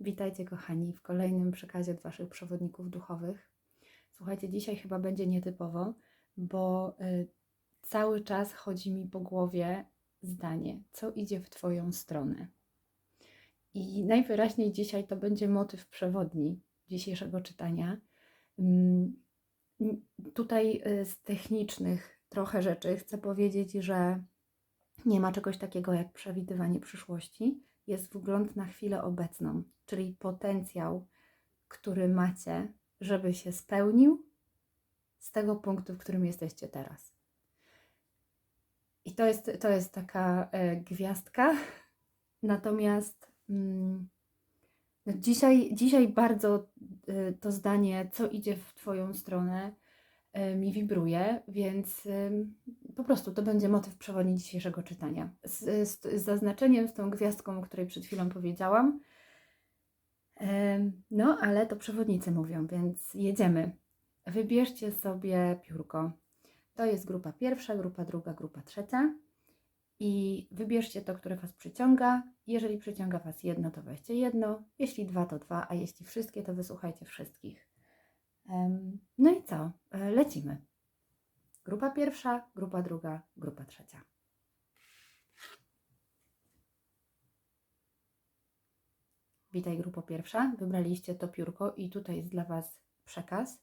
Witajcie, kochani, w kolejnym przekazie od Waszych przewodników duchowych. Słuchajcie, dzisiaj chyba będzie nietypowo, bo y, cały czas chodzi mi po głowie zdanie, co idzie w Twoją stronę. I najwyraźniej dzisiaj to będzie motyw przewodni dzisiejszego czytania. Mm, Tutaj y, z technicznych trochę rzeczy chcę powiedzieć, że nie ma czegoś takiego jak przewidywanie przyszłości. Jest wgląd na chwilę obecną, czyli potencjał, który macie, żeby się spełnił z tego punktu, w którym jesteście teraz. I to jest, to jest taka e, gwiazdka. Natomiast mm, no dzisiaj, dzisiaj bardzo e, to zdanie, co idzie w Twoją stronę, e, mi wibruje, więc po prostu to będzie motyw przewodni dzisiejszego czytania. Z, z, z zaznaczeniem, z tą gwiazdką, o której przed chwilą powiedziałam. No, ale to przewodnicy mówią, więc jedziemy. Wybierzcie sobie piórko. To jest grupa pierwsza, grupa druga, grupa trzecia. I wybierzcie to, które Was przyciąga. Jeżeli przyciąga Was jedno, to weźcie jedno. Jeśli dwa, to dwa, a jeśli wszystkie, to wysłuchajcie wszystkich. No i co? E, Lecimy. Grupa pierwsza, grupa druga, grupa trzecia. Witaj, grupo pierwsza. Wybraliście to piórko i tutaj jest dla Was przekaz.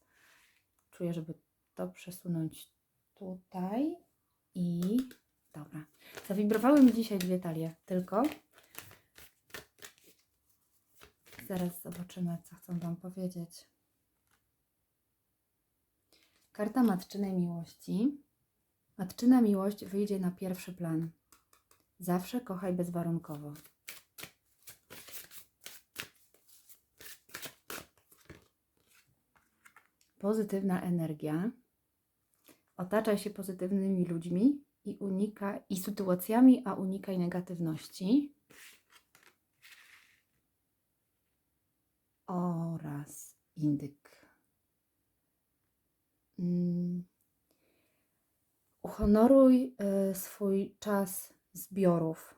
Czuję, żeby to przesunąć tutaj i dobra. Zawibrowały mi dzisiaj dwie talie tylko. Zaraz zobaczymy, co chcą Wam powiedzieć. Karta matczynej miłości. Matczyna miłość wyjdzie na pierwszy plan. Zawsze kochaj bezwarunkowo. Pozytywna energia. Otaczaj się pozytywnymi ludźmi i unika i sytuacjami, a unikaj negatywności. Oraz indyk. Mm. Uhonoruj y, swój czas zbiorów.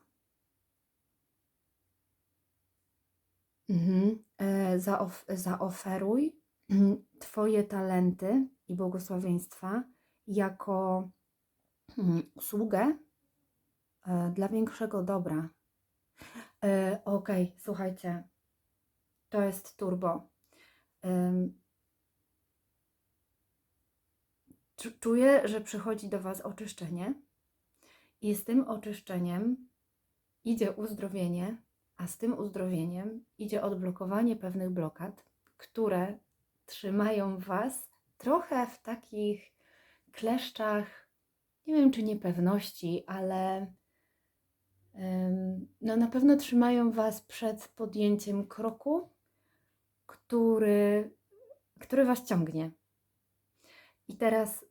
Mhm. E, zaof zaoferuj mm, Twoje talenty i błogosławieństwa jako mm, usługę e, dla większego dobra. E, Okej, słuchajcie, to jest turbo. Ym, czu- Czuję, że przychodzi do Was oczyszczenie i z tym oczyszczeniem idzie uzdrowienie, a z tym uzdrowieniem idzie odblokowanie pewnych blokad, które trzymają Was trochę w takich kleszczach, nie wiem czy niepewności, ale no na pewno trzymają Was przed podjęciem kroku, który, który Was ciągnie. I teraz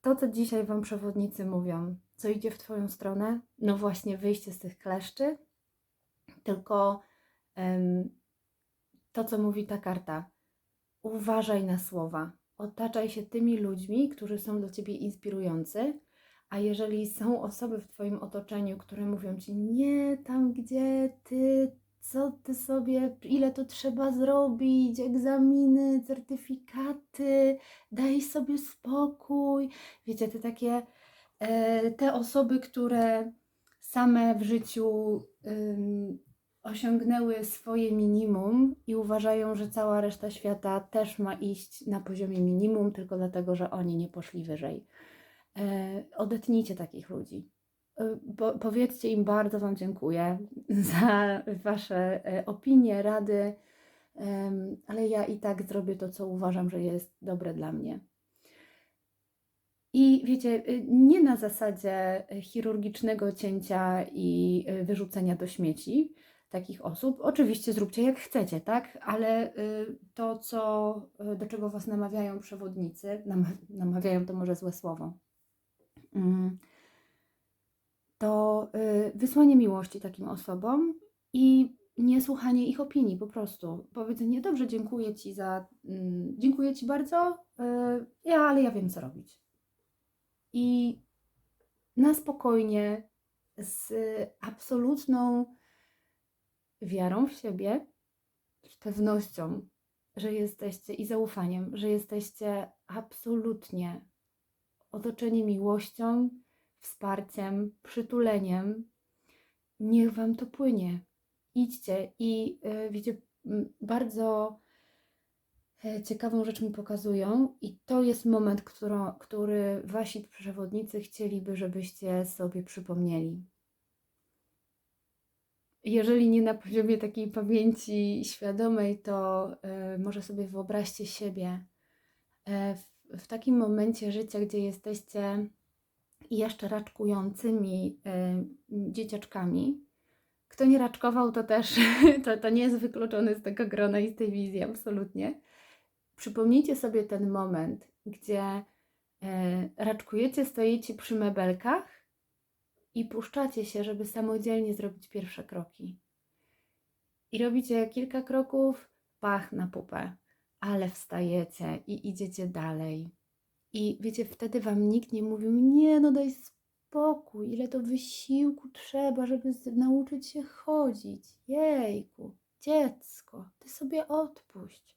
to, co dzisiaj Wam przewodnicy mówią, co idzie w Twoją stronę, no właśnie wyjście z tych kleszczy, tylko em, to, co mówi ta karta, uważaj na słowa, otaczaj się tymi ludźmi, którzy są dla Ciebie inspirujący, a jeżeli są osoby w Twoim otoczeniu, które mówią Ci, nie, tam gdzie Ty, co Ty sobie, ile to trzeba zrobić, egzaminy, certyfikaty, daj sobie spokój, wiecie, te takie, e, te osoby, które same w życiu ym, osiągnęły swoje minimum i uważają, że cała reszta świata też ma iść na poziomie minimum, tylko dlatego, że oni nie poszli wyżej. E, odetnijcie takich ludzi. E, Po, powiedzcie im bardzo Wam dziękuję za Wasze e, opinie, rady, ale ja i tak zrobię to, co uważam, że jest dobre dla mnie. I wiecie, y, nie na zasadzie chirurgicznego cięcia i y, wyrzucenia do śmieci takich osób. Oczywiście zróbcie jak chcecie, tak? Ale y, to, co, do czego Was namawiają przewodnicy, nama- namawiają to może złe słowo, mm, to y, wysłanie miłości takim osobom i niesłuchanie ich opinii, po prostu. Powiedzenie, dobrze, dziękuję Ci za, mm, dziękuję Ci bardzo, y, ja, ale ja wiem, co robić. I na spokojnie, z absolutną wiarą w siebie, z pewnością, że jesteście i zaufaniem, że jesteście absolutnie otoczeni miłością, wsparciem, przytuleniem. Niech Wam to płynie. Idźcie i yy, wiecie, bardzo e, ciekawą rzecz mi pokazują i to jest moment, który Wasi przewodnicy chcieliby, żebyście sobie przypomnieli. Jeżeli nie na poziomie takiej pamięci świadomej, to y, może sobie wyobraźcie siebie y, w, w takim momencie życia, gdzie jesteście jeszcze raczkującymi dzieciaczkami. Kto nie raczkował, to też to, to nie jest wykluczony z tego grona i z tej wizji, absolutnie. Przypomnijcie sobie ten moment, gdzie y, raczkujecie, stoicie przy mebelkach i puszczacie się, żeby samodzielnie zrobić pierwsze kroki. I robicie kilka kroków, pach na pupę, ale wstajecie i idziecie dalej. I wiecie, wtedy wam nikt nie mówił, nie no daj spokój, ile to wysiłku trzeba, żeby nauczyć się chodzić. Jejku, dziecko, ty sobie odpuść.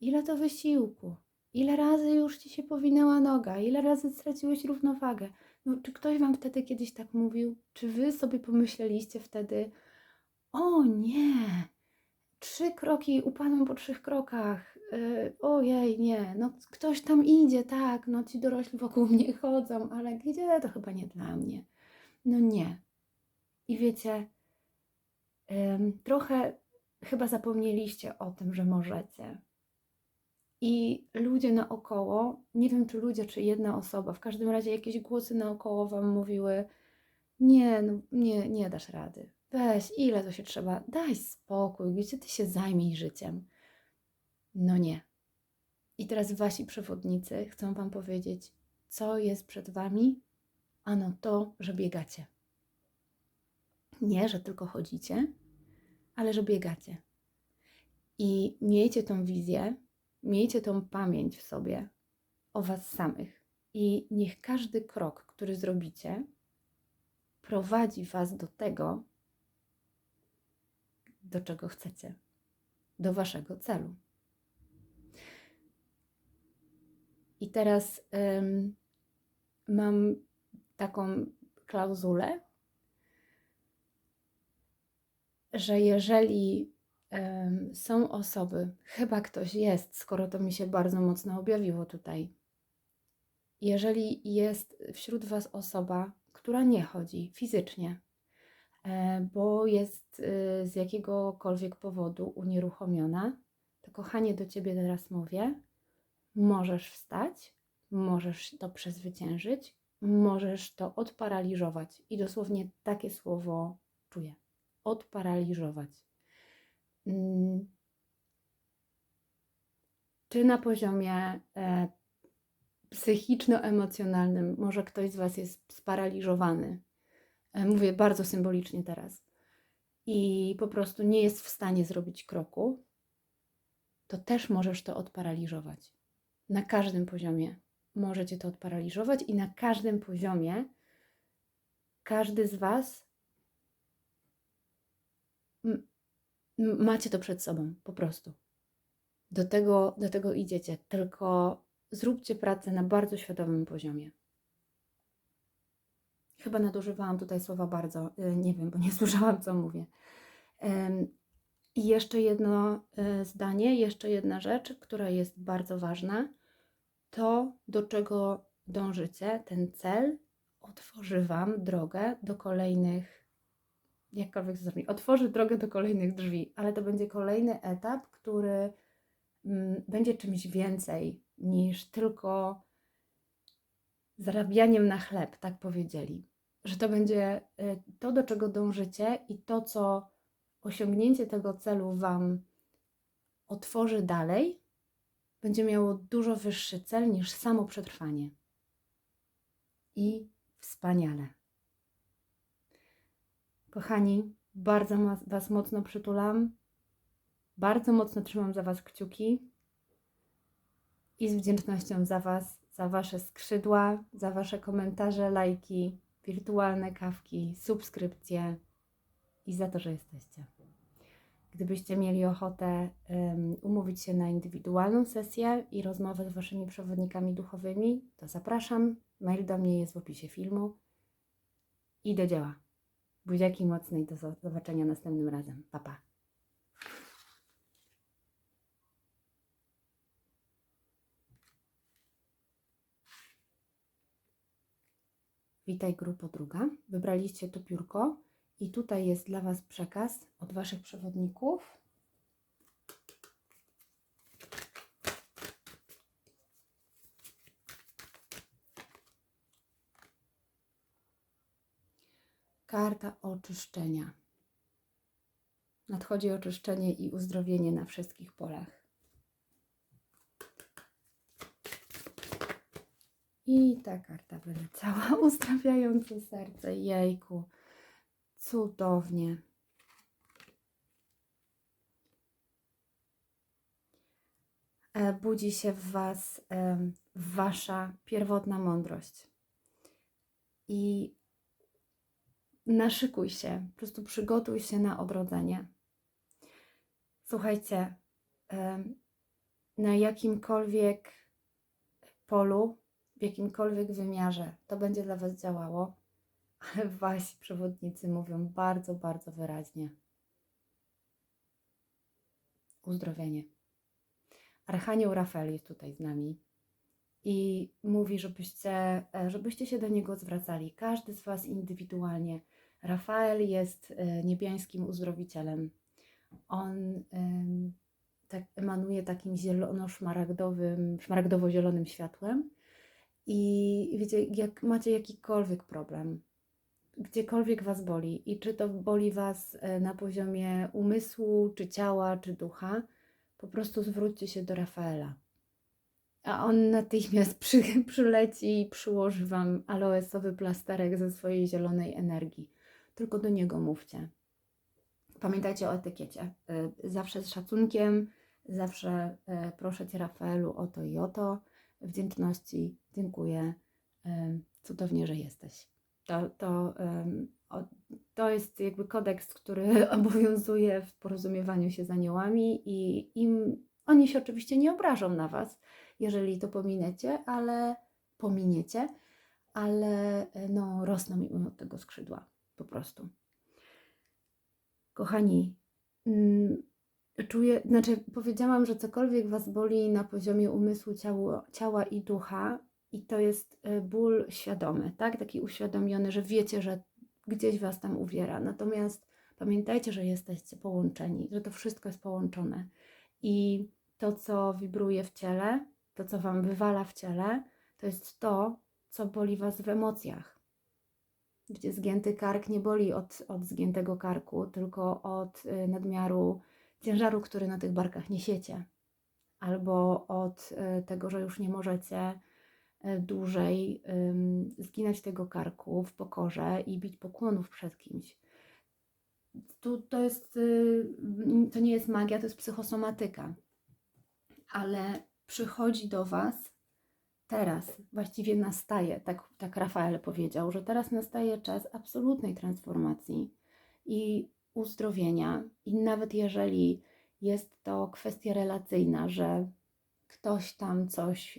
Ile to wysiłku? Ile razy już ci się powinęła noga? Ile razy straciłeś równowagę? No, czy ktoś wam wtedy kiedyś tak mówił? Czy wy sobie pomyśleliście wtedy, o nie, trzy kroki, upadłam po trzech krokach, yy, ojej, nie, no ktoś tam idzie, tak, no ci dorośli wokół mnie chodzą, ale gdzie, to chyba nie dla mnie. No nie. I wiecie, ym, trochę chyba zapomnieliście o tym, że możecie. I ludzie naokoło, nie wiem czy ludzie, czy jedna osoba, w każdym razie jakieś głosy naokoło wam mówiły: Nie, no, nie, nie dasz rady. Weź, ile to się trzeba, daj spokój, gdzie ty się zajmij życiem. No nie. I teraz wasi przewodnicy chcą wam powiedzieć, co jest przed wami? Ano to, że biegacie. Nie, że tylko chodzicie, ale że biegacie. I miejcie tą wizję, miejcie tą pamięć w sobie o Was samych. I niech każdy krok, który zrobicie, prowadzi Was do tego, do czego chcecie, do Waszego celu. I teraz ym, mam taką klauzulę, że jeżeli em, są osoby, chyba ktoś jest, skoro to mi się bardzo mocno objawiło tutaj. Jeżeli jest wśród Was osoba, która nie chodzi fizycznie, e, bo jest e, z jakiegokolwiek powodu unieruchomiona, to kochanie do Ciebie teraz mówię, możesz wstać, możesz to przezwyciężyć, możesz to odparaliżować. I dosłownie takie słowo czuję. Odparaliżować. Mm. Czy na poziomie e, psychiczno-emocjonalnym może ktoś z Was jest sparaliżowany? E, mówię bardzo symbolicznie teraz. I po prostu nie jest w stanie zrobić kroku, to też możesz to odparaliżować. Na każdym poziomie możecie to odparaliżować i na każdym poziomie każdy z Was macie to przed sobą, po prostu. Do tego, do tego idziecie, tylko zróbcie pracę na bardzo świadomym poziomie. Chyba nadużywałam tutaj słowa bardzo, y, nie wiem, bo nie słyszałam, co mówię. I jeszcze jedno y, zdanie, jeszcze jedna rzecz, która jest bardzo ważna. To, do czego dążycie, ten cel, otworzy Wam drogę do kolejnych, jakkolwiek to otworzy drogę do kolejnych drzwi, ale to będzie kolejny etap, który mm, będzie czymś więcej niż tylko zarabianiem na chleb, tak powiedzieli. Że to będzie y, to, do czego dążycie i to, co osiągnięcie tego celu Wam otworzy dalej, będzie miało dużo wyższy cel niż samo przetrwanie. I wspaniale. Kochani, bardzo Was mocno przytulam, bardzo mocno trzymam za Was kciuki i z wdzięcznością za Was, za Wasze skrzydła, za Wasze komentarze, lajki, wirtualne kawki, subskrypcje i za to, że jesteście. Gdybyście mieli ochotę em, umówić się na indywidualną sesję i rozmowę z Waszymi przewodnikami duchowymi, to zapraszam. Mail do mnie jest w opisie filmu. I do dzieła. Buziaki mocne i do zo- zobaczenia następnym razem. Pa, pa. Witaj grupo druga. Wybraliście to piórko i tutaj jest dla Was przekaz od Waszych przewodników. Karta oczyszczenia. Nadchodzi oczyszczenie i uzdrowienie na wszystkich polach. I ta karta wyleciała, uzdrawiające serce. Jejku, cudownie. E, Budzi się w Was Wasza pierwotna mądrość. I naszykuj się, po prostu przygotuj się na odrodzenie. Słuchajcie, na jakimkolwiek polu, w jakimkolwiek wymiarze to będzie dla Was działało, Wasi przewodnicy mówią bardzo, bardzo wyraźnie. Uzdrowienie. Archanioł Rafael jest tutaj z nami i mówi, żebyście, e, żebyście się do niego zwracali. Każdy z Was indywidualnie. Rafael jest e, niebiańskim uzdrowicielem. On tak emanuje takim zielono-szmaragdowym, szmaragdowo-zielonym światłem. I wiecie, jak macie jakikolwiek problem, gdziekolwiek Was boli, i czy to boli Was e, na poziomie umysłu, czy ciała, czy ducha, po prostu zwróćcie się do Rafaela. A on natychmiast przy, przyleci i przyłoży Wam aloesowy plasterek ze swojej zielonej energii. Tylko do niego mówcie. Pamiętajcie o etykiecie. Y, Zawsze z szacunkiem, zawsze y, proszę Cię Rafaelu o to i o to. Wdzięczności dziękuję. Cudownie, że jesteś. To, to, to jest jakby kodeks, który obowiązuje w porozumiewaniu się z aniołami i im oni się oczywiście nie obrażą na Was, jeżeli to pominecie, ale pominiecie, ale no, rosną im od tego skrzydła po prostu. Kochani, mm, czuję, znaczy powiedziałam, że cokolwiek Was boli na poziomie umysłu, ciało, ciała i ducha, i to jest e, ból świadomy, tak? Taki uświadomiony, że wiecie, że gdzieś Was tam uwiera. Natomiast pamiętajcie, że jesteście połączeni, że to wszystko jest połączone. I to, co wibruje w ciele, to, co Wam wywala w ciele, to jest to, co boli Was w emocjach. Gdzie zgięty kark nie boli od, od zgiętego karku, tylko od y, nadmiaru ciężaru, który na tych barkach niesiecie. Albo od y, tego, że już nie możecie dłużej ym, zginać tego karku w pokorze i bić pokłonów przed kimś. Tu, to, jest, y, to nie jest magia, to jest psychosomatyka. Ale przychodzi do Was teraz właściwie nastaje, tak, tak Rafael powiedział, że teraz nastaje czas absolutnej transformacji i uzdrowienia. I nawet jeżeli jest to kwestia relacyjna, że ktoś tam coś,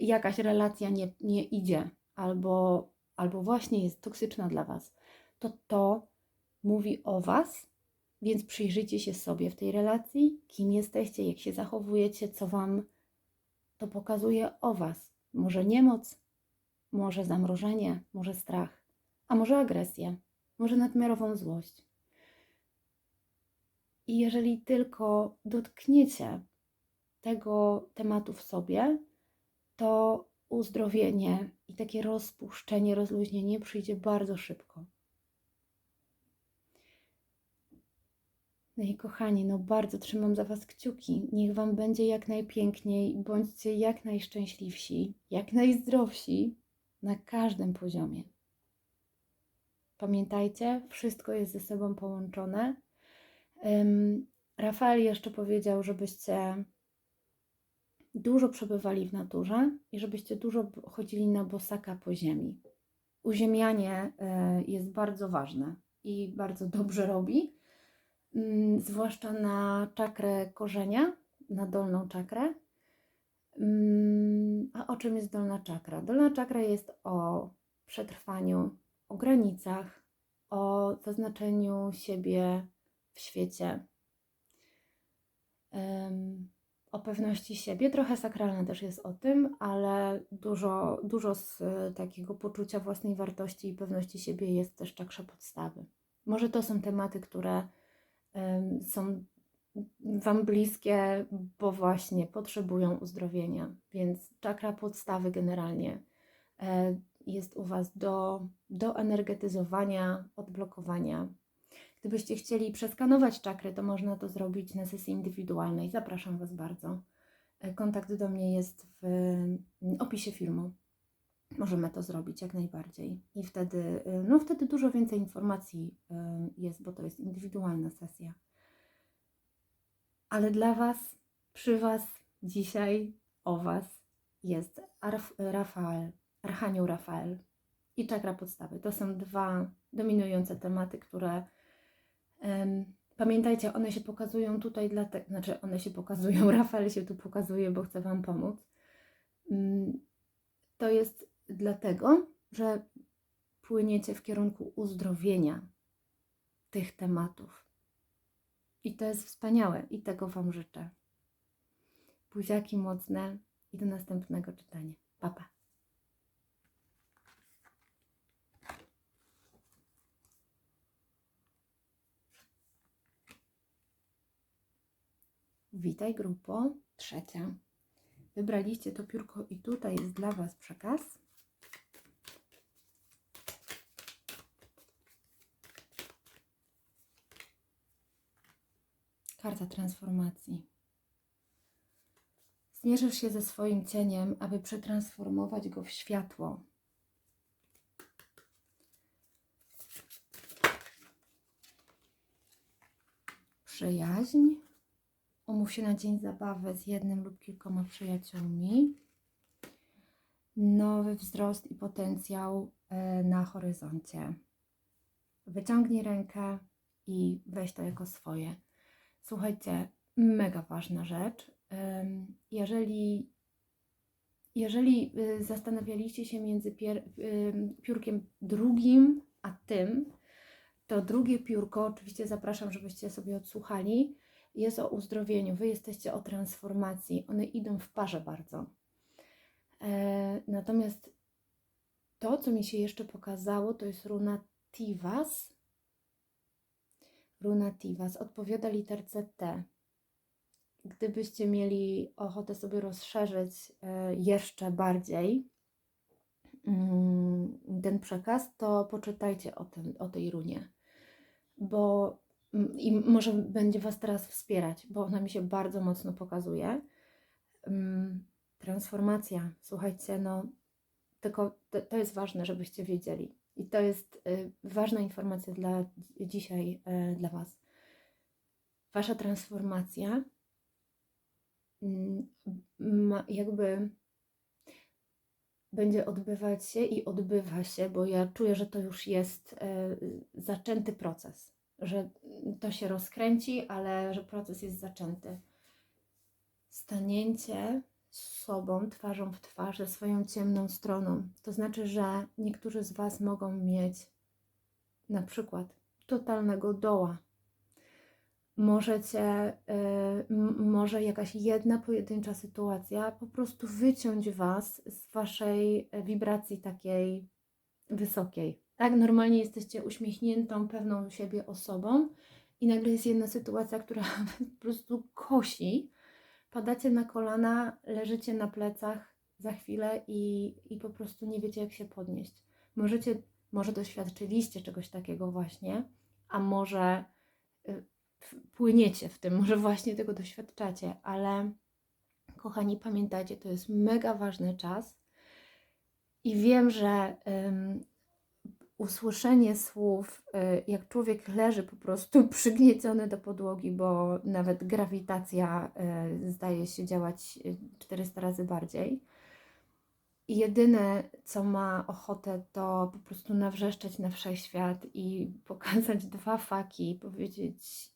jakaś relacja nie, nie idzie, albo, albo właśnie jest toksyczna dla Was, to to mówi o Was, więc przyjrzyjcie się sobie w tej relacji, kim jesteście, jak się zachowujecie, co Wam to pokazuje o Was. Może niemoc, może zamrożenie, może strach, a może agresję, może nadmiarową złość. I jeżeli tylko dotkniecie tego tematu w sobie, to uzdrowienie i takie rozpuszczenie, rozluźnienie przyjdzie bardzo szybko. No i kochani, no bardzo trzymam za Was kciuki. Niech Wam będzie jak najpiękniej, bądźcie jak najszczęśliwsi, jak najzdrowsi na każdym poziomie. Pamiętajcie, wszystko jest ze sobą połączone. Ym, Rafael jeszcze powiedział, żebyście dużo przebywali w naturze i żebyście dużo chodzili na bosaka po ziemi. Uziemianie y, jest bardzo ważne i bardzo dobrze robi. mm, zwłaszcza na czakrę korzenia, na dolną czakrę. Mm, A o czym jest dolna czakra? Dolna czakra jest o przetrwaniu, o granicach, o zaznaczeniu siebie w świecie, o pewności siebie. Trochę sakralna też jest o tym, ale dużo, dużo z e, takiego poczucia własnej wartości i pewności siebie jest też czakrze podstawy. Może to są tematy, które są Wam bliskie, bo właśnie potrzebują uzdrowienia. Więc czakra podstawy generalnie e, jest u Was do, do energetyzowania, odblokowania. Gdybyście chcieli przeskanować czakry, to można to zrobić na sesji indywidualnej. Zapraszam Was bardzo. E, Kontakt do mnie jest w mm, opisie filmu. Możemy to zrobić jak najbardziej. I wtedy, y, no wtedy dużo więcej informacji y, jest, bo to jest indywidualna sesja. Ale dla Was, przy Was, dzisiaj, o Was jest Arf, Rafael, Archanioł Rafael i czakra podstawy. To są dwa dominujące tematy, które pamiętajcie, one się pokazują tutaj, dlatego, znaczy one się pokazują, Rafael się tu pokazuje, bo chce Wam pomóc. Mm, To jest dlatego, że płyniecie w kierunku uzdrowienia tych tematów. I to jest wspaniałe i tego Wam życzę. Buziaki mocne i do następnego czytania. Pa, pa. Witaj grupo trzecia. Wybraliście to piórko i tutaj jest dla Was przekaz. Karta transformacji. Zmierzysz się ze swoim cieniem, aby przetransformować go w światło. Przyjaźń. Umów się na dzień zabawy z jednym lub kilkoma przyjaciółmi. Nowy wzrost i potencjał e, na horyzoncie. Wyciągnij rękę i weź to jako swoje. Słuchajcie, mega ważna rzecz. Jeżeli, jeżeli y, zastanawialiście się między pier, piórkiem drugim a tym, to drugie piórko, oczywiście zapraszam, żebyście sobie odsłuchali, jest o uzdrowieniu. Wy jesteście o transformacji. One idą w parze bardzo. E, natomiast to, co mi się jeszcze pokazało, to jest runa Tivas. Runa Tivas odpowiada literce T. Gdybyście mieli ochotę sobie rozszerzyć e, jeszcze bardziej mm, ten przekaz, to poczytajcie o, o tej runie, bo i może będzie Was teraz wspierać, bo ona mi się bardzo mocno pokazuje. Mm, Transformacja, słuchajcie, no tylko to, to jest ważne, żebyście wiedzieli. I to jest y, ważna informacja dla dzisiaj y, dla Was. Wasza transformacja mm, ma, jakby będzie odbywać się i odbywa się, bo ja czuję, że to już jest y, zaczęty proces, że to się rozkręci, ale że proces jest zaczęty. Stanięcie z sobą, twarzą w twarz, ze swoją ciemną stroną. To znaczy, że niektórzy z Was mogą mieć na przykład totalnego doła. Możecie, y, m- może jakaś jedna pojedyncza sytuacja po prostu wyciąć Was z Waszej wibracji takiej wysokiej. Tak, normalnie jesteście uśmiechniętą, pewną siebie osobą i nagle jest jedna sytuacja, która po prostu kosi padacie na kolana, leżycie na plecach za chwilę i, i po prostu nie wiecie, jak się podnieść. Możecie, może doświadczyliście czegoś takiego właśnie, a może y, płyniecie w tym, może właśnie tego doświadczacie, ale kochani, pamiętajcie, to jest mega ważny czas i wiem, że usłyszenie słów, y, jak człowiek leży po prostu przygnieciony do podłogi, bo nawet grawitacja y, zdaje się działać y, 400 razy bardziej. I jedyne, co ma ochotę, to po prostu nawrzeszczeć na wszechświat i pokazać dwa faki powiedzieć: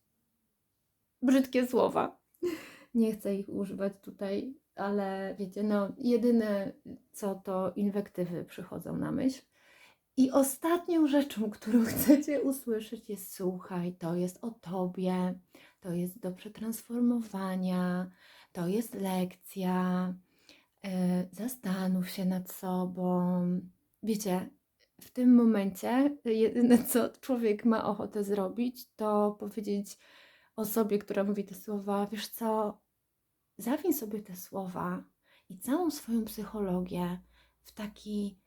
brzydkie słowa. Nie chcę ich używać tutaj, ale wiecie, no jedyne co to inwektywy przychodzą na myśl. I ostatnią rzeczą, którą chcecie usłyszeć jest słuchaj, to jest o tobie, to jest do przetransformowania, to jest lekcja, yy, zastanów się nad sobą. Wiecie, w tym momencie jedyne, co człowiek ma ochotę zrobić, to powiedzieć osobie, która mówi te słowa, wiesz co, zawiń sobie te słowa i całą swoją psychologię w taki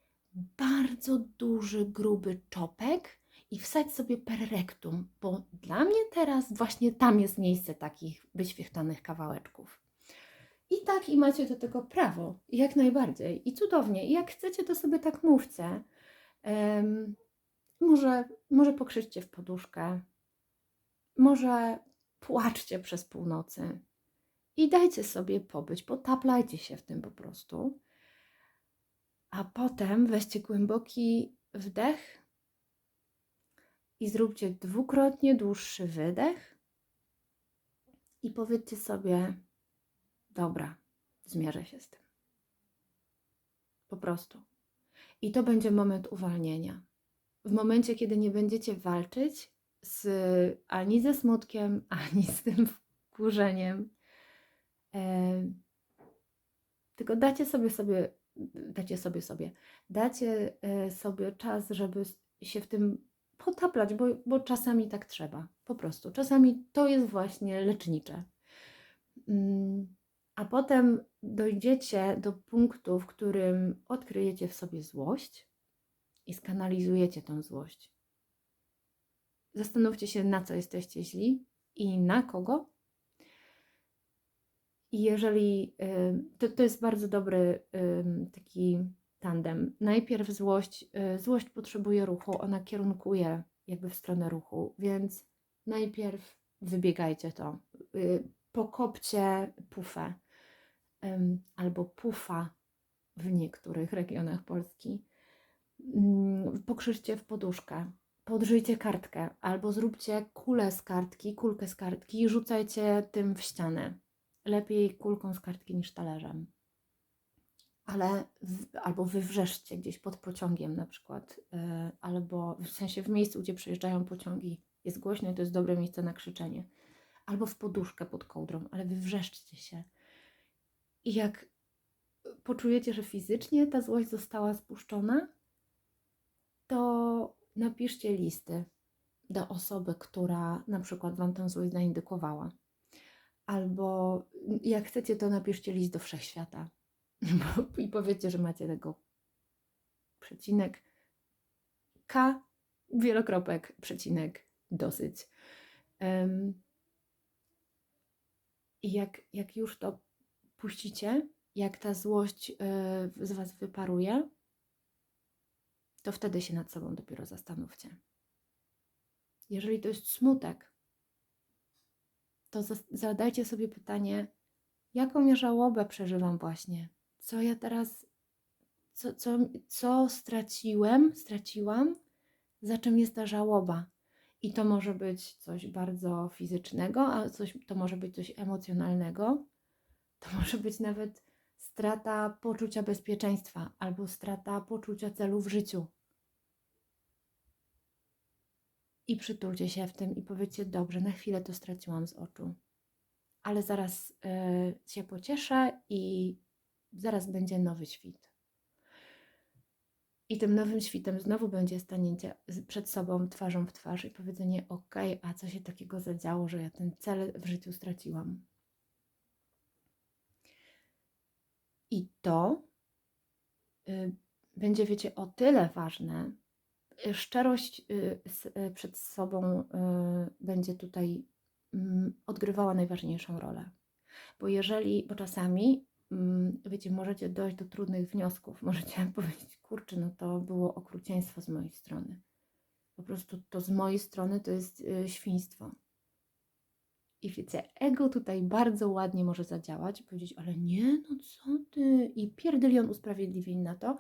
bardzo duży, gruby czopek i wsadź sobie per rectum, bo dla mnie teraz właśnie tam jest miejsce takich wyświechtanych kawałeczków. I tak, i macie do tego prawo, jak najbardziej. I cudownie. I jak chcecie, to sobie tak mówcie. Um, może, może pokrzyczcie w poduszkę, może płaczcie przez północy i dajcie sobie pobyć, potaplajcie się w tym po prostu. A potem weźcie głęboki wdech i zróbcie dwukrotnie dłuższy wydech i powiedzcie sobie: Dobra, zmierzę się z tym. Po prostu. I to będzie moment uwalnienia. W momencie, kiedy nie będziecie walczyć z, ani ze smutkiem, ani z tym wkurzeniem, e, tylko dacie sobie sobie, dacie sobie sobie, dacie e, sobie czas, żeby się w tym potaplać, bo, bo czasami tak trzeba, po prostu. Czasami to jest właśnie lecznicze. Mm, a potem dojdziecie do punktu, w którym odkryjecie w sobie złość i skanalizujecie tą złość. Zastanówcie się, na co jesteście źli i na kogo. I jeżeli to, to jest bardzo dobry taki tandem. Najpierw złość, y, złość potrzebuje ruchu, ona kierunkuje jakby w stronę ruchu, więc najpierw wybiegajcie to. Y, pokopcie pufę albo pufa w niektórych regionach Polski. Mm, pokrzyczcie w poduszkę, podrzyjcie kartkę albo zróbcie kulę z kartki, kulkę z kartki i rzucajcie tym w ścianę. Lepiej kulką z kartki niż talerzem. Ale w, albo wywrzeszcie gdzieś pod pociągiem na przykład, yy, albo w sensie w miejscu, gdzie przejeżdżają pociągi, jest głośno i to jest dobre miejsce na krzyczenie. Albo w poduszkę pod kołdrą, ale wywrzeszcie się i jak poczujecie, że fizycznie ta złość została spuszczona, to napiszcie listy do osoby, która na przykład Wam tę złość zaindykowała. Albo jak chcecie, to napiszcie list do wszechświata i powiedzcie, że macie tego przecinek K, wielokropek, przecinek, dosyć. Um, I jak, jak już to puścicie, jak ta złość y, z Was wyparuje, to wtedy się nad sobą dopiero zastanówcie. Jeżeli to jest smutek, to zadajcie sobie pytanie, jaką ja żałobę przeżywam właśnie? Co ja teraz, co, co, co straciłem, straciłam? Za czym jest ta żałoba? I to może być coś bardzo fizycznego, a coś, to może być coś emocjonalnego, to może być nawet strata poczucia bezpieczeństwa albo strata poczucia celu w życiu. I przytulcie się w tym i powiedzcie: Dobrze, na chwilę to straciłam z oczu, ale zaraz y, się pocieszę i zaraz będzie nowy świt. I tym nowym świtem znowu będzie stanięcie przed sobą twarzą w twarz i powiedzenie: OK, a co się takiego zadziało, że ja ten cel w życiu straciłam? I to y, będzie, wiecie, o tyle ważne. Y, szczerość y, przed sobą będzie tutaj mm, odgrywała najważniejszą rolę. Bo jeżeli, bo czasami, mm, wiecie, możecie dojść do trudnych wniosków, możecie powiedzieć, kurczę, no to było okrucieństwo z mojej strony. Po prostu to z mojej strony to jest świństwo. I wiecie, ego tutaj bardzo ładnie może zadziałać powiedzieć, ale nie, no co ty? I pierdylion usprawiedliwień na to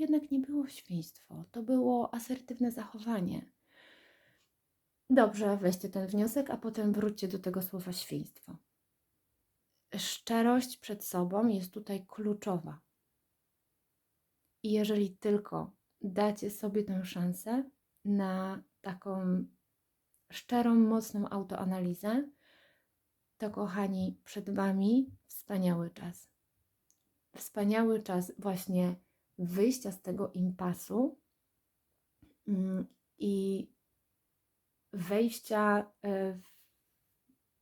jednak nie było świństwo, to było asertywne zachowanie. Dobrze, weźcie ten wniosek, a potem wróćcie do tego słowa świństwo. Szczerość przed sobą jest tutaj kluczowa. I jeżeli tylko dacie sobie tę szansę na taką szczerą, mocną autoanalizę, to kochani, przed Wami wspaniały czas. Wspaniały czas właśnie wyjścia z tego impasu mm, i wejścia e,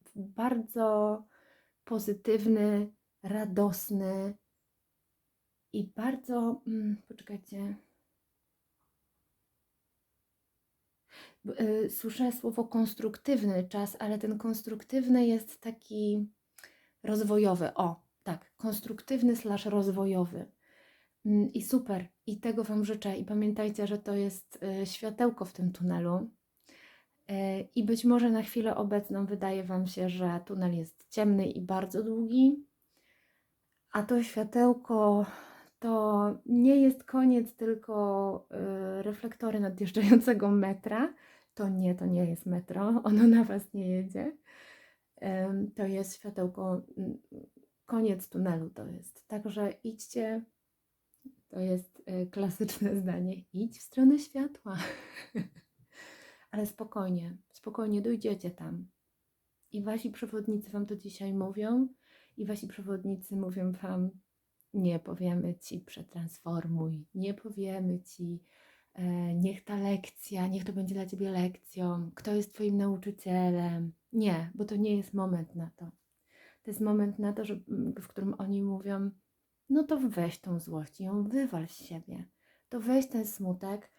w bardzo pozytywny, radosny i bardzo. mm, Poczekajcie. Y, Słyszę słowo konstruktywny czas, ale ten konstruktywny jest taki rozwojowy. O, tak, konstruktywny slash rozwojowy. Mm, I super, i tego Wam życzę. I pamiętajcie, że to jest y, światełko w tym tunelu. Y, I być może na chwilę obecną wydaje Wam się, że tunel jest ciemny i bardzo długi, a to światełko to nie jest koniec tylko y, reflektory nadjeżdżającego metra. To nie, to nie jest metro, ono na Was nie jedzie. To jest światełko, mm, koniec tunelu to jest. Także idźcie, to jest y, klasyczne zdanie, idź w stronę światła. Ale spokojnie, spokojnie dojdziecie tam. I wasi przewodnicy wam to dzisiaj mówią, i wasi przewodnicy mówią wam, nie powiemy ci przetransformuj, nie powiemy ci, e, niech ta lekcja, niech to będzie dla ciebie lekcją, kto jest twoim nauczycielem. Nie, bo to nie jest moment na to. To jest moment na to, że, w którym oni mówią, no to weź tą złość i ją wywal z siebie. To weź ten smutek,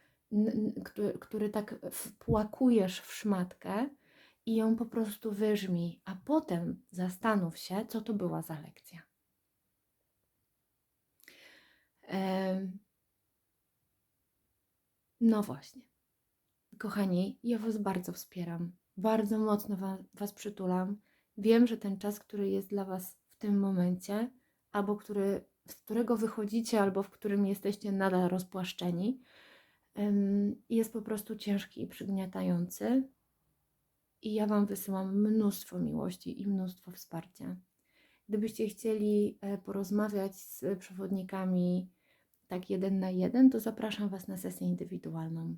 który, który tak wpłakujesz w szmatkę i ją po prostu wyżmij, a potem zastanów się, co to była za lekcja. No właśnie. Kochani, ja Was bardzo wspieram. Bardzo mocno wa- Was przytulam. Wiem, że ten czas, który jest dla Was w tym momencie, albo który, z którego wychodzicie, albo w którym jesteście nadal rozpłaszczeni, jest po prostu ciężki i przygniatający. I ja Wam wysyłam mnóstwo miłości i mnóstwo wsparcia. Gdybyście chcieli e, porozmawiać z przewodnikami tak jeden na jeden, to zapraszam Was na sesję indywidualną.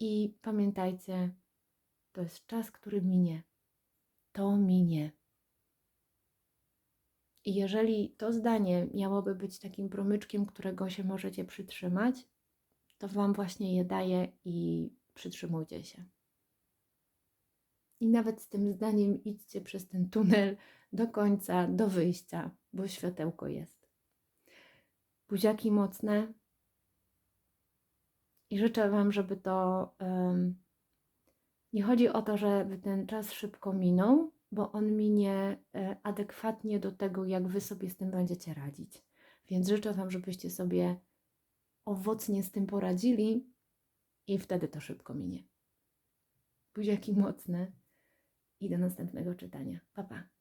I pamiętajcie, to jest czas, który minie. To minie. I jeżeli to zdanie miałoby być takim promyczkiem, którego się możecie przytrzymać, to Wam właśnie je daję i przytrzymujcie się. I nawet z tym zdaniem idźcie przez ten tunel do końca, do wyjścia, bo światełko jest. Buziaki mocne. I życzę Wam, żeby to. em, nie chodzi o to, żeby ten czas szybko minął, bo on minie e, adekwatnie do tego, jak Wy sobie z tym będziecie radzić. Więc życzę Wam, żebyście sobie owocnie z tym poradzili i wtedy to szybko minie. Buziaki mocne i do następnego czytania. Pa, pa.